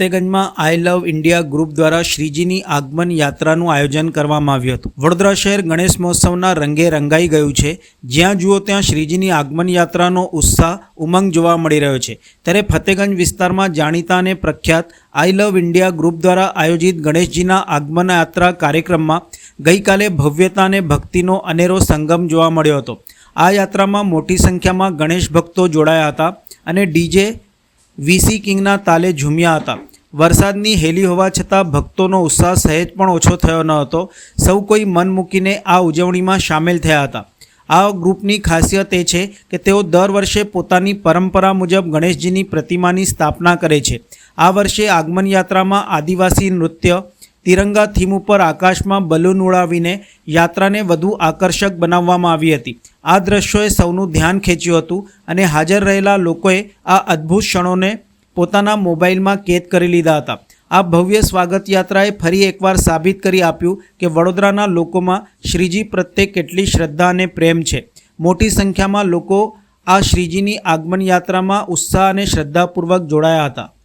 ફતેગંજમાં I love India group દ્વારા શ્રીજીની આગમન યાત્રાનું આયોજન કરવામાં આવ્યું હતું. વડોદરા શહેર ગણેશ મહોત્સવના રંગે રંગાઈ ગયું છે. જ્યાં જુઓ ત્યાં શ્રીજીની આગમન યાત્રાનો ઉત્સાહ, ઉમંગ જોવા મળી રહ્યો છે. ત્યારે ફતેગંજ વિસ્તારમાં જાણીતા અને પ્રખ્યાત આઈ લવ ઇન્ડિયા ગ્રુપ દ્વારા આયોજિત ગણેશજીના આગમન યાત્રા કાર્યક્રમમાં ગઈકાલે ભવ્યતા અને ભક્તિનો અનેરો સંગમ જોવા મળ્યો હતો. આ યાત્રામાં મોટી સંખ્યામાં ગણેશ ભક્તો જોડાયા હતા અને ડીજે વીસી કિંગના તાલે ઝૂમ્યા હતા. વરસાદની હેલી હોવા છતાં ભક્તોનો ઉત્સાહ સહેજ પણ ઓછો થયો ન હતો. સૌ કોઈ મન મૂકીને આ ઉજવણીમાં સામેલ થયા હતા. આ ગ્રુપની ખાસિયત એ છે કે તેઓ દર વર્ષે પોતાની પરંપરા મુજબ ગણેશજીની પ્રતિમાની સ્થાપના કરે છે. આ વર્ષે આગમન યાત્રામાં આદિવાસી નૃત્ય તિરંગા થીમ ઉપર આકાશમાં બલૂન ઉડાવીને યાત્રાને વધુ આકર્ષક બનાવવામાં આવી હતી. આ દ્રશ્યોએ સૌનું ધ્યાન ખેંચ્યું હતું અને હાજર રહેલા લોકોએ આ અદ્ભુત ક્ષણોને પોતાના મોબાઈલમાં કેદ કરી લીધા હતા. આ ભવ્ય સ્વાગત યાત્રાએ ફરી એકવાર સાબિત કરી આપ્યું કે વડોદરાના લોકોમાં શ્રીજી પ્રત્યે કેટલી શ્રદ્ધા અને પ્રેમ છે. મોટી સંખ્યામાં લોકો આ શ્રીજીની આગમન યાત્રામાં ઉત્સાહ અને શ્રદ્ધાપૂર્વક જોડાયા હતા.